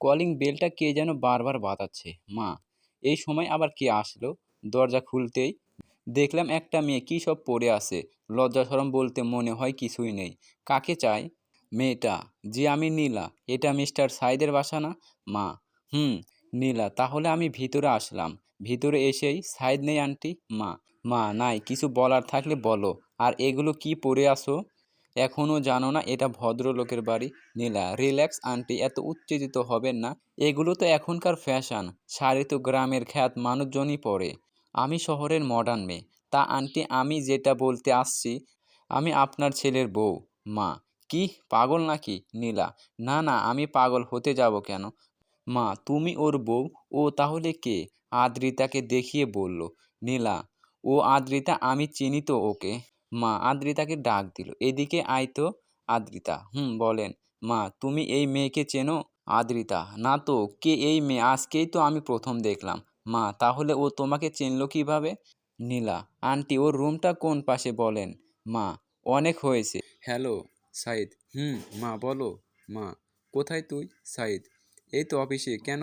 Calling বেলটা কে যেন বারবার বাজাচ্ছে, মা। এই সময় আবার কে আসলো? দরজা খুলতেই দেখলাম একটা মেয়ে কী সব পড়ে আছে। লজ্জা সরম বলতে মনে হয় কিছুই নেই। কাকে চাই? মেয়েটা। যে আমি নীলা। এটা মিস্টার সাইদের বাসা না? মা। হুম, নীলা। তাহলে আমি ভিতরে আসলাম। ভিতরে এসেই সাইদ নেই, আন্টি? মা। মা, নাই। কিছু বলার থাকলে বলো। আর এগুলো কি পরে আসো এখনও জানো না, এটা ভদ্রলোকের বাড়ি। নীলা, রিল্যাক্স আন্টি, এত উত্তেজিত হবেন না। এগুলো তো এখনকার ফ্যাশন। শাড়ি তো গ্রামের খ্যাত, মানুষজনই পরে। আমি শহরের মডার্ন মেয়ে। তা আন্টি, আমি যেটা বলতে আসছি, আমি আপনার ছেলের বউ, মা। কি, পাগল নাকি? নীলা, না না, আমি পাগল হতে যাব কেন? মা, তুমি ওর বউ? ও তাহলে কে? আদ্রিতাকে দেখিয়ে বলল। নীলা, ও আদ্রিতা, আমি চিনি তো ওকে। মা আদ্রিতাকে ডাক দিল। এদিকে আয় তো, আদ্রিতা। হুম, বলেন। মা, তুমি এই মেয়েকে চেনো? আদ্রিতা, না তো, কে এই মেয়ে? আজকেই তো আমি প্রথম দেখলাম। মা, তাহলে ও তোমাকে চিনল কীভাবে? নীলা, আন্টি, ওর রুমটা কোন পাশে বলেন? মা, অনেক হয়েছে। হ্যালো, সাইদ। হুম, মা, বলো। মা, কোথায় তুই, সাইদ? এই তো অফিসে, কেন?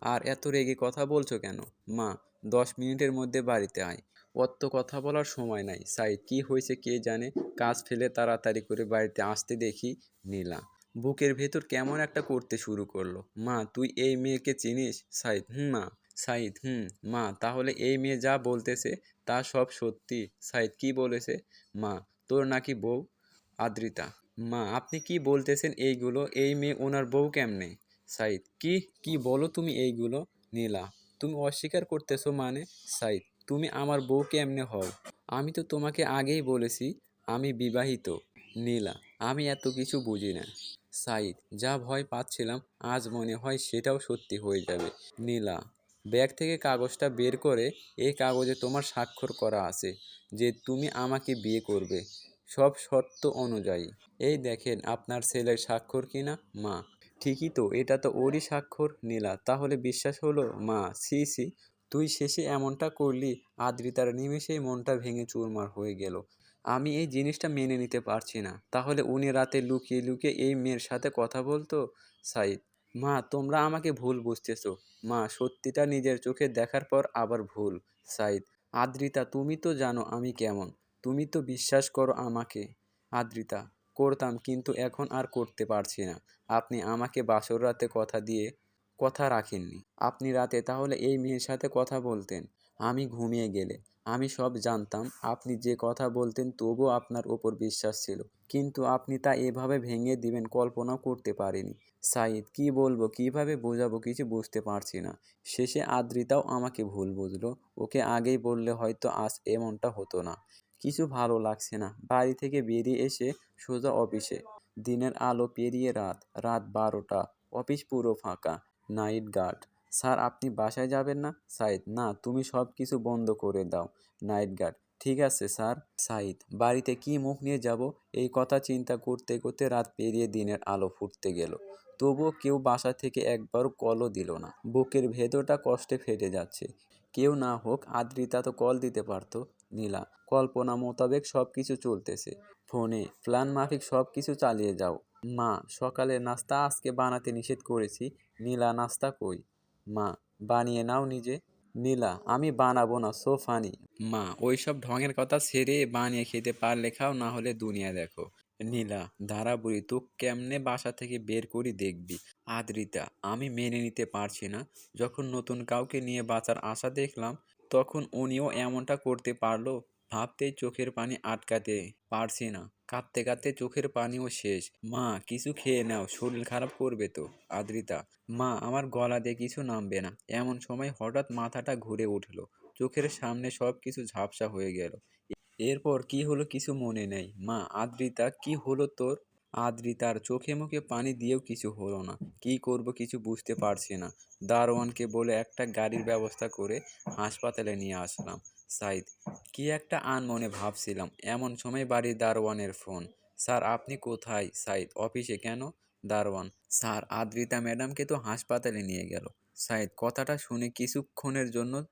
আর এত রেগে কথা বলছো কেন? মা, দশ মিনিটের মধ্যে বাড়িতে আয়। অত কথা বলার সময় নাই। সাইদ কি হয়েছে কে জানে? কাজ ফেলে তাড়াতাড়ি করে বাড়িতে আসতে দেখি নীলা। বুকের ভেতর কেমন একটা করতে শুরু করল। মা, তুই এই মেয়েকে চিনিস? সাইদ হুম মা। সাইদ হুম, মা, তাহলে এই মেয়ে যা বলতেছে তা সব সত্যি। সাইদ কি বলেছে? মা, তোর নাকি বউ? আদ্রিতা, মা, আপনি কি বলতেছেন এইগুলো? এই মেয়ে ওনার বউ কেমনে? সাইদ কি কি বলো তুমি এইগুলো? নীলা, তুমি অস্বীকার করতেছো মানে? সাইদ তুমি আমার বউ কেমনে হও? আমি তো তোমাকে আগেই বলেছি, আমি বিবাহিত। নীলা, আমি এত কিছু বুঝি না। সাইদ যা ভয় পাচ্ছিলাম, আজ মনে হয় সেটাও সত্যি হয়ে যাবে। নীলা, ব্যাগ থেকে কাগজটা বের করে এই কাগজে তোমার স্বাক্ষর করা আছে, যে তুমি আমাকে বিয়ে করবে। সব শর্ত অনুযায়ী। এই দেখেন আপনার ছেলের স্বাক্ষর কিনা মা। ঠিকই তো, এটা তো ওরই স্বাক্ষর, নীলা। তাহলে বিশ্বাস হলো, মা সি সি তুই শেষে এমনটা করলি, আদ্রিতার নিমেষেই মনটা ভেঙে চুরমার হয়ে গেল। আমি এই জিনিসটা মেনে নিতে পারছি না। তাহলে উনি রাতে লুকিয়ে লুকিয়ে এই মেয়ের সাথে কথা বলতো? সাইদ মা, তোমরা আমাকে ভুল বুঝতেছো। মা, সত্যিটা নিজের চোখে দেখার পর আবার ভুল। সাইদ আদ্রিতা, তুমি তো জানো আমি কেমন। তুমি তো বিশ্বাস করো আমাকে। আদ্রিতা, করতাম কিন্তু এখন আর করতে পারছি না। আপনি আমাকে বাসর রাতে কথা দিয়ে কথা রাখেননি। আপনি রাতে তাহলে এই মেয়ের সাথে কথা বলতেন। আমি ঘুমিয়ে গেলে। আমি সব জানতাম। আপনি যে কথা বলতেন তবুও আপনার ওপর বিশ্বাস ছিল। কিন্তু আপনি তা এভাবে ভেঙে দিবেন কল্পনাও করতে পারিনি। সাইদ কি বলব, কীভাবে বোঝাবো কিছু বুঝতে পারছি না। শেষে আদ্রিতাও আমাকে ভুল বুঝলো। ওকে আগেই বললে হয়তো আজ এমনটা হতো না। কিছু ভালো লাগছে না। বাড়ি থেকে বেরিয়ে এসে সোজা অফিসে। দিনের আলো পেরিয়ে রাত। রাত বারোটা। অফিস পুরো ফাঁকা। Night guard. স্যার, আপনি বাসায় যাবেন না? সাইদ, না, তুমি সব কিছু বন্ধ করে দাও। নাইট গার্ড, ঠিক আছে, স্যার। সাইদ, বাড়িতে কি মুখ নিয়ে যাব? এই কথা চিন্তা করতে করতে রাত পেরিয়ে দিনের আলো ফুটতে গেল। তবুও কেউ বাসা থেকে একবারও কলও দিল না। বুকের ভেতরটা কষ্টে ফেটে যাচ্ছে। কেউ না হোক, আদ্রিতা তো কল দিতে পারতো। নীলা, কল্পনা মোতাবেক সব কিছু চলতেছে। ফোনে, প্ল্যান মাফিক সব কিছু চালিয়ে যাও। মা, সকালে নাস্তা আজকে বানাতে নিষেধ করেছি। নীলা, নাস্তা কই? মা, বানিয়ে নাও নিজে। নীলা, আমি বানাবো না, সো ফানি। মা, ওইসব ঢঙের কথা ছেড়ে বানিয়ে খেতে পারলে খাও, না হলে দুনিয়া দেখো। নীলা ধারা বুড়ি তো কেমনে বাসা থেকে বের করি দেখবি? আদ্রিতা, আমি মেনে নিতে পারছি না। যখন নতুন কাউকে নিয়ে বাঁচার আশা দেখলাম, তখন উনিও এমনটা করতে পারল। ভাবতেই চোখের পানি আটকাতে পারছি না। কাঁদতে কাঁদতে চোখের পানিও শেষ। মা, কিছু খেয়ে নাও, শরীর খারাপ করবে তো, আদ্রিতা। মা, আমার গলা দিয়ে কিছু নামবে না। এমন সময় হঠাৎ মাথাটা ঘুরে উঠল। চোখের সামনে সব কিছু ঝাপসা হয়ে গেল। এরপর কি হলো কিছু মনে নেই। মা, আদ্রিতা, কি হলো তোর? আদ্রিতার চোখে মুখে পানি দিয়েও কিছু হলো না। কি করব কিছু বুঝতে পারছি না। দারোয়ানকে বলে একটা গাড়ির ব্যবস্থা করে হাসপাতালে নিয়ে আসলাম। সাইদ কি একটা আনমনে ভাবছিলাম। এমন সময় বাড়ির দারোয়ানের ফোন। স্যার, আপনি কোথায়? সাইদ অফিসে কেন? দারোয়ান, স্যার, আদ্রিতা ম্যাডামকে তো হাসপাতালে নিয়ে গেল। সাইদ কথাটা শুনে কিছুক্ষণের জন্য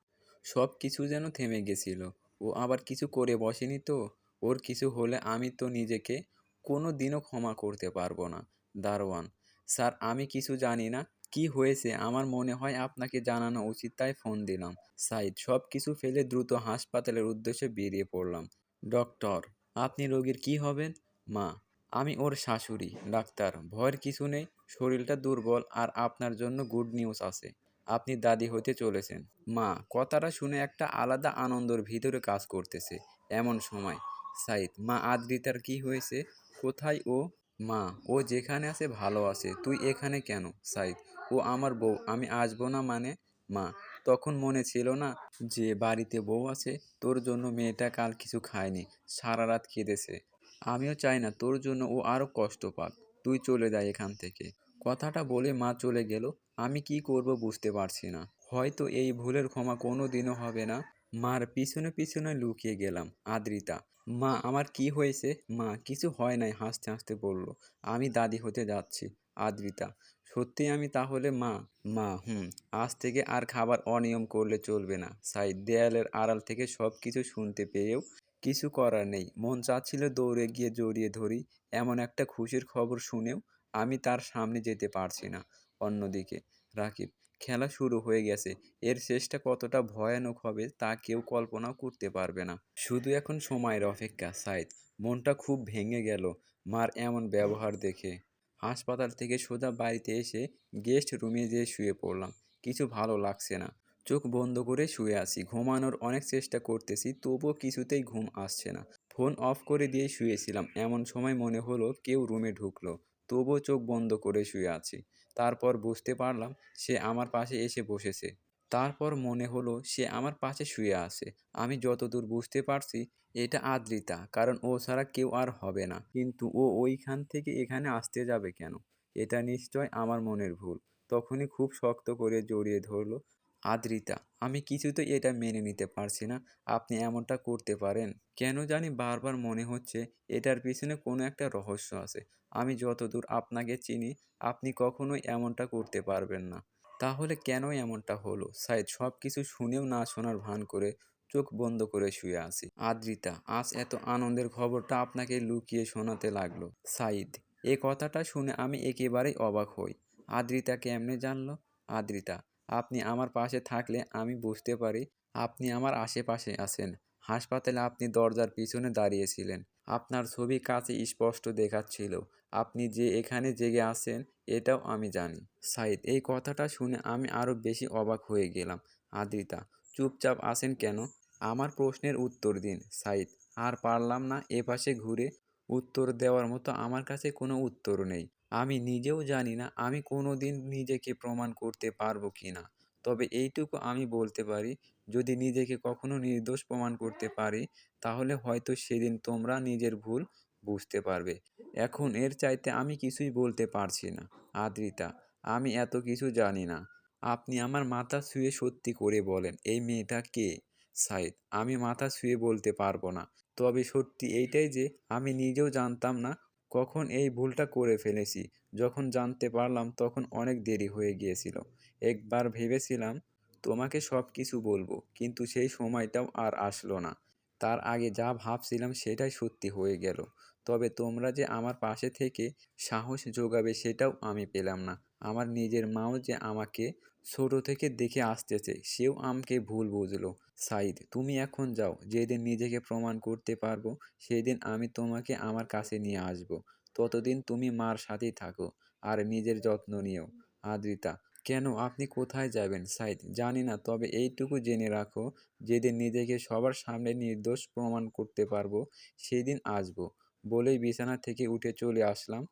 সব কিছু যেন থেমে গেছিল। ও আবার কিছু করে বসেনি তো? ওর কিছু হলে আমি তো নিজেকে কোনো দিনও ক্ষমা করতে পারব না। দারোয়ান, স্যার, আমি কিছু জানি না। কি হয়েছে? আমার মনে হয় আপনাকে জানানো উচিত, তাই ফোন দিলাম। সাইদ সব কিছু ফেলে দ্রুত হাসপাতালের উদ্দেশ্যে বেরিয়ে পড়লাম। ডক্টর, আপনি রোগীর কি হবেন? মা, আমি ওর শাশুড়ি, ডাক্তার, ভয়ের কিছু নেই, শরীরটা দুর্বল আর আপনার জন্য গুড নিউজ আছে। আপনি দাদি হতে চলেছেন। মা, কথাটা শুনে একটা আলাদা আনন্দর ভিতরে কাজ করতেছে, এমন সময়। সাইদ মা, আদ্রিতার কি হয়েছে? কোথায় ও মা? ও যেখানে আছে ভালো আছে। তুই এখানে কেন? সাইদ ও আমার বউ। আমি আসব না মানে? মা। তখন মনে ছিল না যে বাড়িতে বউ আছে। তোর জন্য মেয়েটা কাল কিছু খায়নি। সারা রাত কেঁদেছে। আমিও চাই না তোর জন্য ও আরও কষ্ট পাক। তুই চলে যা এখান থেকে। কথাটা বলে মা চলে গেল। আমি কি করব বুঝতে পারছি না। হয়তো এই ভুলের ক্ষমা কোনো দিনও হবে না। মার পিছনে পিছনে লুকিয়ে গেলাম, আদ্রিতা। মা, আমার কি হয়েছে? মা, কিছু হয় নাই, হাসতে হাসতে বলল। আমি দাদি হতে যাচ্ছি, আদ্রিতা। সত্যি আমি তাহলে মা? মা, হুম, আজ থেকে আর খাবার অনিয়ম করলে চলবে না। সাইদ দেয়ালের আড়াল থেকে সব কিছু শুনতে পেয়েও কিছু করার নেই। মন চাচ্ছিল দৌড়ে গিয়ে জড়িয়ে ধরি, এমন একটা খুশির খবর শুনেও আমি তার সামনে যেতে পারছি না। অন্যদিকে, রাকিব খেলা শুরু হয়ে গেছে। এর শেষটা কতটা ভয়ানক হবে তা কেউ কল্পনাও করতে পারবে না। শুধু এখন সময়ের অপেক্ষা, সাইদ। মনটা খুব ভেঙে গেল মার এমন ব্যবহার দেখে। হাসপাতাল থেকে সোজা বাড়িতে এসে গেস্ট রুমে যেয়ে শুয়ে পড়লাম। কিছু ভালো লাগছে না। চোখ বন্ধ করে শুয়ে আছি। ঘুমানোর অনেক চেষ্টা করতেছি, তবুও কিছুতেই ঘুম আসছে না। ফোন অফ করে দিয়ে শুয়েছিলাম। এমন সময় মনে হলো কেউ রুমে ঢুকলো। তবুও চোখ বন্ধ করে শুয়ে আছি। তারপর বুঝতে পারলাম সে আমার পাশে এসে বসেছে। তারপর মনে হলো সে আমার পাশে শুয়ে আছে। আমি যতদূর বুঝতে পারছি, এটা আদ্রিতা, কারণ ও ছাড়া কেউ আর হবে না। কিন্তু ও ওইখান থেকে এখানে আসতে যাবে কেন? এটা নিশ্চয় আমার মনের ভুল। তখনই খুব শক্ত করে জড়িয়ে ধরলো আদ্রিতা, আমি কিছুতেই এটা মেনে নিতে পারছি না। আপনি এমনটা করতে পারেন। কেন জানি বারবার মনে হচ্ছে এটার পিছনে কোনো একটা রহস্য আছে। আমি যতদূর আপনাকে চিনি, আপনি কখনোই এমনটা করতে পারবেন না। তাহলে কেন এমনটা হলো? সাইদ সব কিছু শুনেও না শোনার ভান করে চোখ বন্ধ করে শুয়ে আছি। আদ্রিতা, আজ এত আনন্দের খবরটা আপনাকে লুকিয়ে শোনাতে লাগল। সাইদ, এ কথাটা শুনে আমি একেবারেই অবাক হই। আদ্রিতা কেমনে জানলো? আদ্রিতা আপনি আমার পাশে থাকলে আমি বুঝতে পারি আপনি আমার আশেপাশে আছেন। হাসপাতালে আপনি দরজার পিছনে দাঁড়িয়েছিলেন। আপনার ছবি কাছে স্পষ্ট দেখাচ্ছিল। আপনি যে এখানে জেগে আছেন, এটাও আমি জানি। সাইদ, এই কথাটা শুনে আমি আরও বেশি অবাক হয়ে গেলাম। আদ্রিতা, চুপচাপ আছেন কেন? আমার প্রশ্নের উত্তর দিন। সাইদ, আর পারলাম না এপাশে ঘুরে উত্তর দেওয়ার মতো আমার কাছে কোনো উত্তর নেই। আমি নিজেও জানি না আমি কোনো দিন নিজেকে প্রমাণ করতে পারব কি না। তবে এইটুকু আমি বলতে পারি, যদি নিজেকে কখনো নির্দোষ প্রমাণ করতে পারি, তাহলে হয়তো সেদিন তোমরা নিজের ভুল বুঝতে পারবে। এখন এর চাইতে আমি কিছুই বলতে পারছি না। আদ্রিতা, আমি এত কিছু জানি না। আপনি আমার মাথা শুয়ে সত্যি করে বলেন, এই মেয়েটা কে? সাইদ, আমি মাথা শুয়ে বলতে পারব না। তবে সত্যি এইটাই যে, আমি নিজেও জানতাম না কখন এই ভুলটা করে ফেলেছি, যখন জানতে পারলাম তখন অনেক দেরি হয়ে গিয়েছিল। একবার ভেবেছিলাম, তোমাকে সব কিছু বলব, কিন্তু সেই সময়টাও আর আসলো না। তার আগে যা ভাবছিলাম সেটাই সত্যি হয়ে গেল। তবে তোমরা যে আমার পাশে থেকে সাহস যোগাবে সেটাও আমি পেলাম না। আমার নিজের মাও যে আমাকে ছোট থেকে দেখে আসতেছে, সেও আমাকে ভুল বুঝলো। সাইদ তুমি এখন যাও, যেদিন নিজেকে প্রমাণ করতে পারব, সেদিন আমি তোমাকে আমার কাছে নিয়ে আসব। ততদিন তুমি মার সাথেই থাকো আর নিজের যত্ন নিও। আদ্রিতা, কেন আপনি কোথায় যাবেন সাইদ জানি না, তবে এইটুকু জেনে রাখো, যেদিন নিজেকে সবার সামনে নির্দোষ প্রমাণ করতে পারব, সেদিন আসব। বলেই বিছানা থেকে উঠে চলে আসলাম।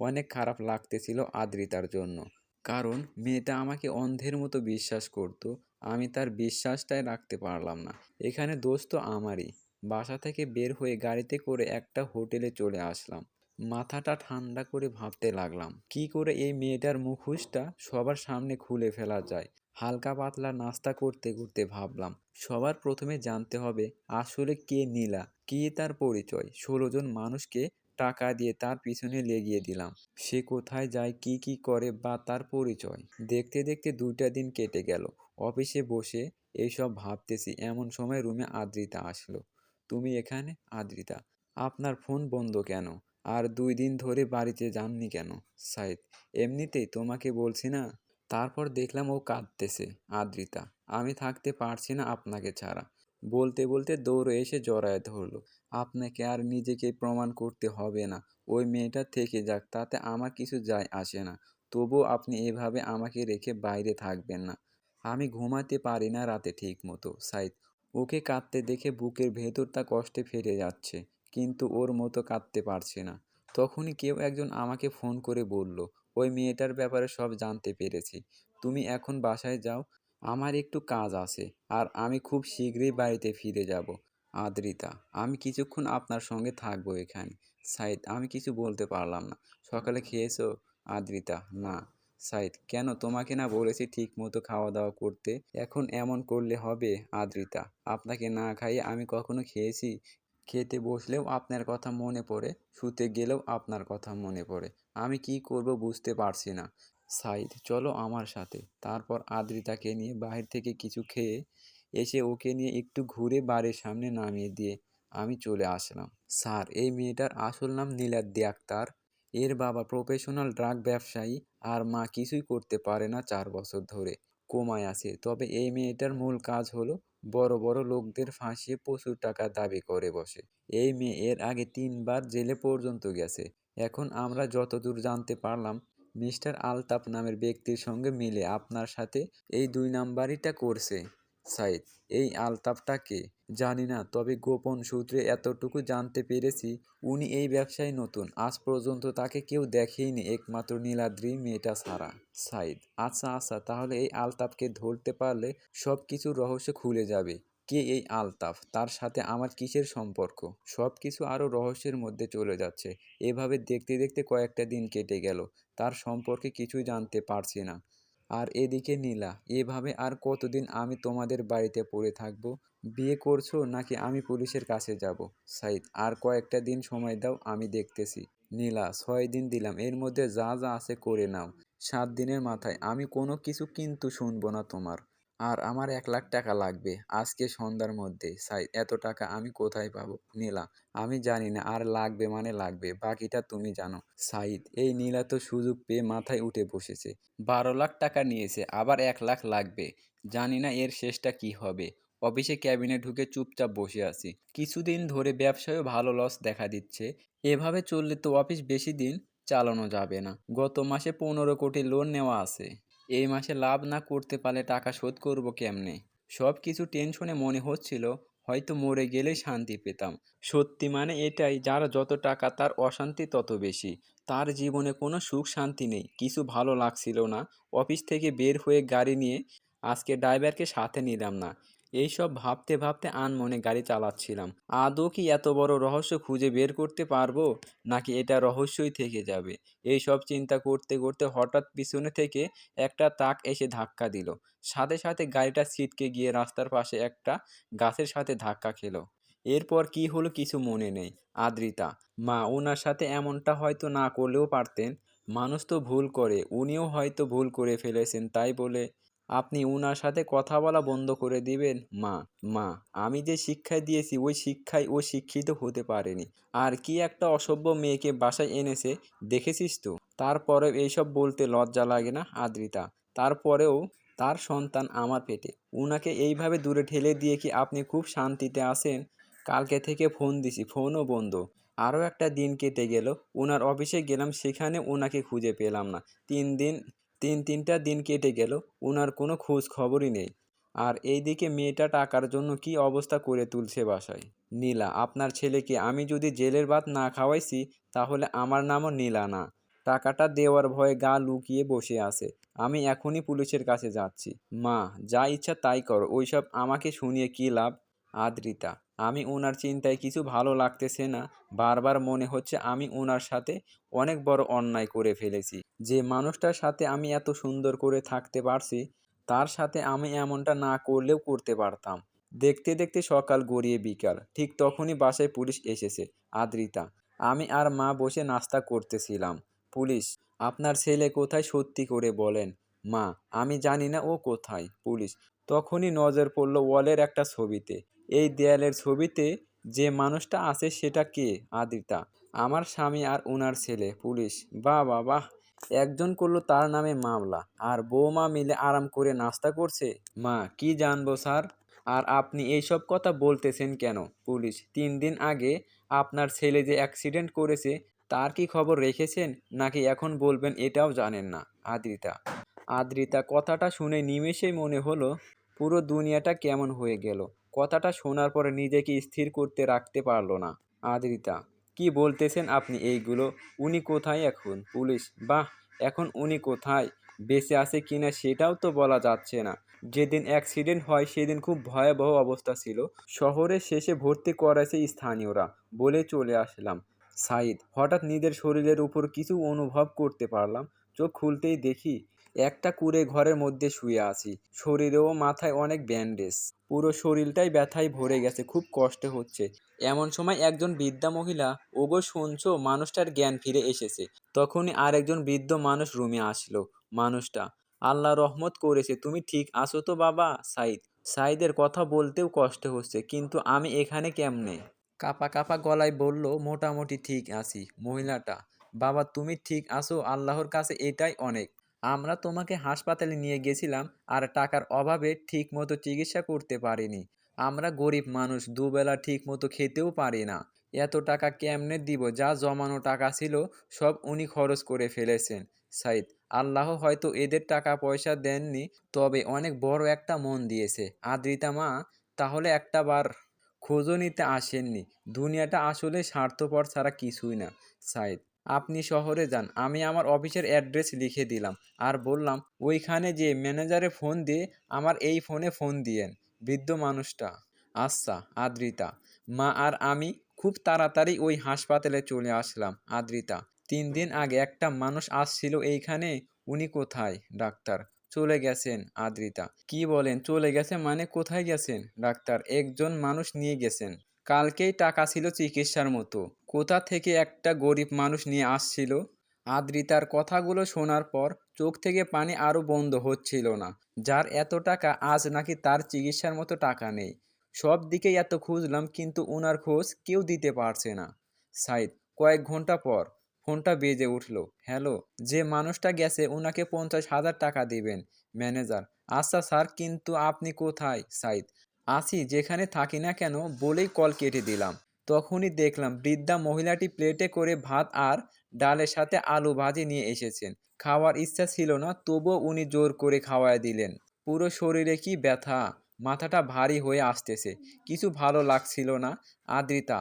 অনেক খারাপ লাগতেছিল আদ্রিতার জন্য। কারণ মেয়েটা আমাকে অন্ধের মতো বিশ্বাস করতো, আমি তার বিশ্বাসটাই রাখতে পারলাম না। এখানে দোষ তো আমারই। বাসা থেকে বের হয়ে গাড়িতে করে একটা হোটেলে চলে আসলাম। মাথাটা ঠান্ডা করে ভাবতে লাগলাম, কি করে এই মেয়েটার মুখোশটা সবার সামনে খুলে ফেলা যায়? হালকা পাতলা নাস্তা করতে করতে ভাবলাম, সবার প্রথমে জানতে হবে আসলে কে নীলা, কি তার পরিচয়? ষোলো জন মানুষকে টাকা দিয়ে তার পিছনে লেগিয়ে দিলাম। সে কোথায় যায়, কি কি করে বা তার পরিচয়? দেখতে দেখতে দুইটা দিন কেটে গেল। অফিসে বসে এইসব ভাবতেছি, এমন সময় রুমে আদ্রিতা আসলো। তুমি এখানে? আদ্রিতা, আপনার ফোন বন্ধ কেন? আর দুই দিন ধরে বাড়িতে যাননি কেন? সাইদ, এমনিতেই তোমাকে বলছি না? তারপর দেখলাম ও কাঁদতেছে। আদ্রিতা, আমি থাকতে পারছি না আপনাকে ছাড়া। বলতে বলতে দৌড়ে এসে জড়ায় ধরলো। আপনাকে আর নিজেকে প্রমাণ করতে হবে না। ওই মেয়েটা থেকে যাক, তাতে আমার কিছু যায় আসে না। তবুও আপনি এভাবে আমাকে রেখে বাইরে থাকবেন না। আমি ঘুমাতে পারি না রাতে ঠিক মতো সাইদ, ওকে কাঁদতে দেখে বুকের ভেতরটা কষ্টে ফেটে যাচ্ছে, কিন্তু ওর মতো কাঁদতে পারছে না। তখনই কেউ একজন আমাকে ফোন করে বলল, ওই মেয়েটার ব্যাপারে সব জানতে পেরেছি। তুমি এখন বাসায় যাও আমার একটু কাজ আছে, আর আমি খুব শীঘ্রই বাড়িতে ফিরে যাব। আদ্রিতা, আমি কিছুক্ষণ আপনার সঙ্গে থাকব এখানে। সাইদ, আমি কিছু বলতে পারলাম না। সকালে খেয়েছো? আদ্রিতা, না। সাইদ, কেন তোমাকে না বলেছি ঠিক মতো খাওয়া দাওয়া করতে? এখন এমন করলে হবে? আদ্রিতা, আপনাকে না খাইয়ে আমি কখনো খেয়েছি? খেতে বসলেও আপনার কথা মনে পড়ে, শুতে গেলেও আপনার কথা মনে পড়ে। আমি কি করব বুঝতে পারছি না। সাইদ, চলো আমার সাথে। তারপর আদ্রিতাকে নিয়ে বাহির থেকে কিছু খেয়ে এসে ওকে নিয়ে একটু ঘুরে বাড়ির সামনে নামিয়ে দিয়ে আমি চলে আসলাম। স্যার, এই মেয়েটার আসল নাম নীলাদ্রি আক্তার। এর বাবা প্রফেশনাল ড্রাগ ব্যবসায়ী আর মা কিছুই করতে পারে না চার বছর ধরে, কোমায় আছে। তবে এই মেয়েটার মূল কাজ হলো বড় বড় লোকদের ফাঁসিয়ে প্রচুর টাকা দাবি করে বসে। এই মেয়ে এর আগে তিনবার জেলে পর্যন্ত গেছে। এখন আমরা যতদূর জানতে পারলাম মিস্টার আলতাপ নামের ব্যক্তির সঙ্গে মিলে আপনার সাথে এই দুই নাম্বারিটা করছে। সাইদ, এই আলতাপটা কে? জানি না, তবে গোপন সূত্রে এতটুকু জানতে পেরেছি উনি এই ব্যবসায় নতুন। আজ পর্যন্ত তাকে কেউ দেখেইনি, একমাত্র নীলাদ্রি মেয়েটা ছাড়া। সাইদ আচ্ছা আচ্ছা তাহলে এই আলতাপকে ধরতে পারলে সব কিছু রহস্য খুলে যাবে। কে এই আলতাফ? তার সাথে আমার কিসের সম্পর্ক? সব কিছু আরও রহস্যের মধ্যে চলে যাচ্ছে। এভাবে দেখতে দেখতে কয়েকটা দিন কেটে গেল। তার সম্পর্কে কিছুই জানতে পারছি না। আর এদিকে নীলা, এভাবে আর কতদিন আমি তোমাদের বাড়িতে পড়ে থাকব? বিয়ে করছ নাকি আমি পুলিশের কাছে যাব? সাইদ, আর কয়েকটা দিন সময় দাও, আমি দেখতেছি। নীলা, ছয় দিন দিলাম, এর মধ্যে যা যা আছে করে নাও। সাত দিনের মাথায়, আমি কোনো কিছু কিন্তু শুনব না তোমার। আর আমার এক লাখ টাকা লাগবে। আজকে সন্ধ্যার মধ্যে। সাই, এত টাকা আমি কোথায় পাবো? নীলা, আমি জানি না। আর লাগবে মানে লাগবে। বাকিটা তুমি জানো। সাইদ, এই নীলা তো সুযোগ পেয়ে মাথায় উঠে বসেছে। বারো লাখ টাকা নিয়েছে, আবার এক লাখ লাগবে। জানি না এর শেষটা কি হবে। অফিসে ক্যাবিনে ঢুকে চুপচাপ বসে আছি। কিছুদিন ধরে ব্যবসায়ও ভালো লস দেখা দিচ্ছে। এভাবে চললে তো অফিস বেশি দিন চালানো যাবে না। গত মাসে পনেরো কোটি লোন নেওয়া আছে। এই মাসে লাভ না করতে পারলে টাকা শোধ করব কেমনে? সব কিছু টেনশনে মনে হচ্ছিল, হয়তো মরে গেলেই শান্তি পেতাম। সত্যি মানে এটাই, যার যত টাকা তার অশান্তি তত বেশি। তার জীবনে কোনো সুখ শান্তি নেই, কিছু ভালো লাগছিল না। অফিস থেকে বের হয়ে গাড়ি নিয়ে আজকে ড্রাইভারকে সাথে নিলাম না। এইসব ভাবতে ভাবতে আনমনে গাড়ি চালাচ্ছিলাম। আদৌ কি এত বড় রহস্য খুঁজে বের করতে পারব? নাকি এটা রহস্যই থেকে যাবে? এই সব চিন্তা করতে করতে হঠাৎ পিছনে থেকে একটা তাক এসে ধাক্কা দিল। সাথে সাথে গাড়িটা ছিটকে গিয়ে রাস্তার পাশে একটা গাছের সাথে ধাক্কা খেলো। এরপর কি হলো কিছু মনে নেই। আদ্রিতা, মা ওনার সাথে এমনটা হয়তো না করলেও পারতেন। মানুষ তো ভুল করে, উনিও হয়তো ভুল করে ফেলেছেন, তাই বলে আপনি উনার সাথে কথা বলা বন্ধ করে দিবেন। মা মা, আমি যে শিক্ষায় দিয়েছি, ওই শিক্ষায় ও শিক্ষিত হতে পারেনি। আর কি একটা অসভ্য মেয়েকে বাসায় এনেছে, দেখেছিস তো? তারপরেও এইসব বলতে লজ্জা লাগে না, আদ্রিতা? তারপরেও তার সন্তান আমার পেটে। উনাকে এইভাবে দূরে ঠেলে দিয়ে কি আপনি খুব শান্তিতে আছেন? কালকে থেকে ফোন দিছি, ফোনও বন্ধ। আরও একটা দিন কেটে গেল ওনার অফিসে গেলাম, সেখানে ওনাকে খুঁজে পেলাম না। তিন দিন তিন তিনটা দিন কেটে গেল ওনার কোনো খোঁজ খবরই নেই। আর এইদিকে মেয়েটা টাকার জন্য কি অবস্থা করে তুলছে বাসায়? নীলা, আপনার ছেলেকে আমি যদি জেলের ভাত না খাওয়াইছি, তাহলে আমার নামও নীলা না। টাকাটা দেওয়ার ভয়ে গা লুকিয়ে বসে আছে। আমি এখনই পুলিশের কাছে যাচ্ছি। মা, যা ইচ্ছা তাই করো, ওইসব আমাকে শুনিয়ে কী লাভ? আদ্রিতা আমি ওনার চিন্তায় কিছু ভালো লাগতেছে না। বারবার মনে হচ্ছে আমি ওনার সাথে অনেক বড় অন্যায় করে ফেলেছি। যে মানুষটার সাথে আমি এত সুন্দর করে থাকতে পারছি, তার সাথে আমি এমনটা না করলেও করতে পারতাম। দেখতে দেখতে সকাল গড়িয়ে বিকাল, ঠিক তখনই বাসায় পুলিশ এসেছে, আদ্রিতা। আমি আর মা বসে নাস্তা করতেছিলাম। পুলিশ, আপনার ছেলে কোথায় সত্যি করে বলেন? মা, আমি জানি না ও কোথায়। পুলিশ, তখনই নজর পড়ল ওয়ালের একটা ছবিতে। এই দেয়ালের ছবিতে যে মানুষটা আছে সেটা কে? আদিতা। আমার স্বামী আর ওনার ছেলে, পুলিশ। বাহ বাহ! বাহ একজন করল তার নামে মামলা। আর বৌমা মিলে আরাম করে নাস্তা করছে? মা, কি জানব স্যার? আর আপনি এইসব কথা বলতেছেন কেন? পুলিশ, তিন দিন আগে আপনার ছেলে যে অ্যাক্সিডেন্ট করেছে, তার কি খবর রেখেছেন? নাকি এখন বলবেন এটাও জানেন না? আদ্রিতা আদ্রিতা কথাটা শুনে নিমেষেই মনে হলো পুরো দুনিয়াটা কেমন হয়ে গেল। কথাটা শোনার পরে নিজেকে স্থির করতে রাখতে পারল না আদ্রিতা কি বলতেছেন আপনি এইগুলো? উনি কোথায় এখন? পুলিশ? বাহ, এখন উনি কোথায়? বেঁচে আছে কিনা সেটাও তো বলা যাচ্ছে না। যেদিন অ্যাক্সিডেন্ট হয় সেদিন খুব ভয়াবহ অবস্থা ছিল। শহরের শেষে ভর্তি করেছে স্থানীয়রা। বলে চলে আসলাম। সাইদ হঠাৎ নিজের শরীরের উপর কিছু অনুভব করতে পারলাম। চোখ খুলতেই দেখি একটা কুড়ে ঘরের মধ্যে শুয়ে আছি। শরীরে ও মাথায় অনেক ব্যান্ডেজ। পুরো শরীরটাই ব্যথায় ভরে গেছে, খুব কষ্ট হচ্ছে। এমন সময় একজন বৃদ্ধা মহিলা, ওগো, শুনছো? মানুষটার জ্ঞান ফিরে এসেছে। তখনই আরেকজন বৃদ্ধ মানুষ রুমে আসলো, মানুষটা। আল্লাহ রহমত করেছে, তুমি ঠিক আছো তো বাবা? সাইদ সাইদের কথা বলতেও কষ্ট হচ্ছে, কিন্তু আমি এখানে কেমনে? কাপা কাপা গলায় বলল, মোটামুটি ঠিক আছি, মহিলাটা। বাবা, তুমি ঠিক আছো? আল্লাহর কাছে এটাই অনেক। আমরা তোমাকে হাসপাতালে নিয়ে গেছিলাম আর টাকার অভাবে ঠিক মতো চিকিৎসা করতে পারিনি। আমরা গরিব মানুষ, দুবেলা ঠিক মতো খেতেও পারি না। এত টাকা কেমনে দিব? যা জমানো টাকা ছিল, সব উনি খরচ করে ফেলেছেন। সাইদ, আল্লাহ হয়তো এদের টাকা পয়সা দেননি, তবে অনেক বড় একটা মন দিয়েছে। আদ্রিতা মা, তাহলে একটা বার খোঁজও নিতে আসেননি। দুনিয়াটা আসলে স্বার্থপর ছাড়া কিছুই না। সাইদ আপনি শহরে যান। আমি আমার অফিসের অ্যাড্রেস লিখে দিলাম আর বললাম, ওইখানে যে ম্যানেজারে ফোন দিয়ে আমার এই ফোনে ফোন দিয়েন। বৃদ্ধ মানুষটা আচ্ছা আদ্রিতা। মা আর আমি খুব তাড়াতাড়ি ওই হাসপাতালে চলে আসলাম। আদ্রিতা, তিন দিন আগে একটা মানুষ আসছিল এইখানে। উনি কোথায়? ডাক্তার। চলে গেছেন, আদ্রিতা। কি বলেন? চলে গেছে মানে কোথায় গেছেন? ডাক্তার, একজন মানুষ নিয়ে গেছেন। কালকেই টাকা ছিল চিকিৎসার মতো। কোথা থেকে একটা গরিব মানুষ নিয়ে আসছিল? আদ্রিতার কথাগুলো শোনার পর চোখ থেকে পানি আরও বন্ধ হচ্ছিল না। যার এত টাকা আজ নাকি তার চিকিৎসার মতো টাকা নেই। সব দিকেই এত খুঁজলাম কিন্তু ওনার খোঁজ কেউ দিতে পারছে না। সাইদ, কয়েক ঘণ্টা পর ফোনটা বেজে উঠল। হ্যালো, যে মানুষটা গেছে ওনাকে পঞ্চাশ হাজার টাকা দিবেন। ম্যানেজার আচ্ছা স্যার, কিন্তু আপনি কোথায়? সাইদ আছি যেখানে থাকি না কেন বলেই কল কেটে দিলাম। তখনই দেখলাম বৃদ্ধা মহিলাটি প্লেটে করে ভাত আর ডালের সাথে আলু ভাজি নিয়ে এসেছেন। খাওয়ার ইচ্ছা ছিল না, তবুও উনি জোর করে খাওয়ায় দিলেন। পুরো শরীরে কি ব্যথা, মাথাটা ভারী হয়ে আসতেছে, কিছু ভালো লাগছিল না। আদ্রিতা,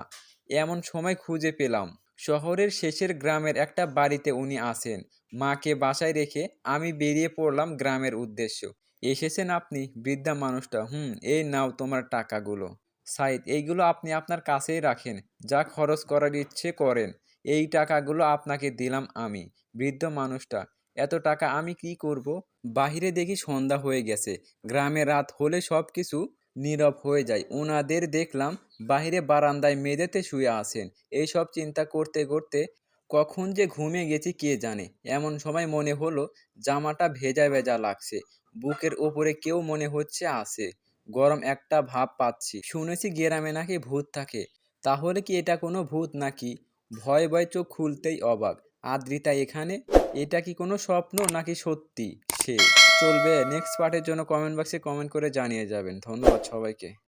এমন সময় খুঁজে পেলাম। শহরের শেষের গ্রামের একটা বাড়িতে উনি আসেন মাকে বাসায় রেখে আমি বেরিয়ে পড়লাম গ্রামের উদ্দেশ্য। এসেছেন আপনি? বৃদ্ধা মানুষটা, হুম, এই নাও তোমার টাকাগুলো। সাইদ এইগুলো আপনি আপনার কাছেই রাখেন। যা খরচ করার ইচ্ছে করেন, এই টাকাগুলো আপনাকে দিলাম আমি। বৃদ্ধ মানুষটা, এত টাকা আমি কি করব? বাহিরে দেখি সন্ধ্যা হয়ে গেছে। গ্রামে রাত হলে সব কিছু নীরব হয়ে যায়। ওনাদের দেখলাম বাহিরে বারান্দায় মেঝেতে শুয়ে আছেন। এইসব চিন্তা করতে করতে কখন যে ঘুমে গেছি কে জানে? এমন সময় মনে হলো জামাটা ভেজা ভেজা লাগছে। বুকের ওপরে কেউ মনে হচ্ছে আছে। গরম একটা ভাব পাচ্ছি। শুনেছি গ্রামে নাকি ভূত থাকে। তাহলে কি এটা কোনো ভূত নাকি? ভয় ভয় চোখ খুলতেই অবাক। আদ্রিতা এখানে? এটা কি কোনো স্বপ্ন নাকি সত্যি? সে চলবে। নেক্সট পার্টের জন্য কমেন্ট বক্সে কমেন্ট করে জানিয়ে যাবেন। ধন্যবাদ সবাইকে।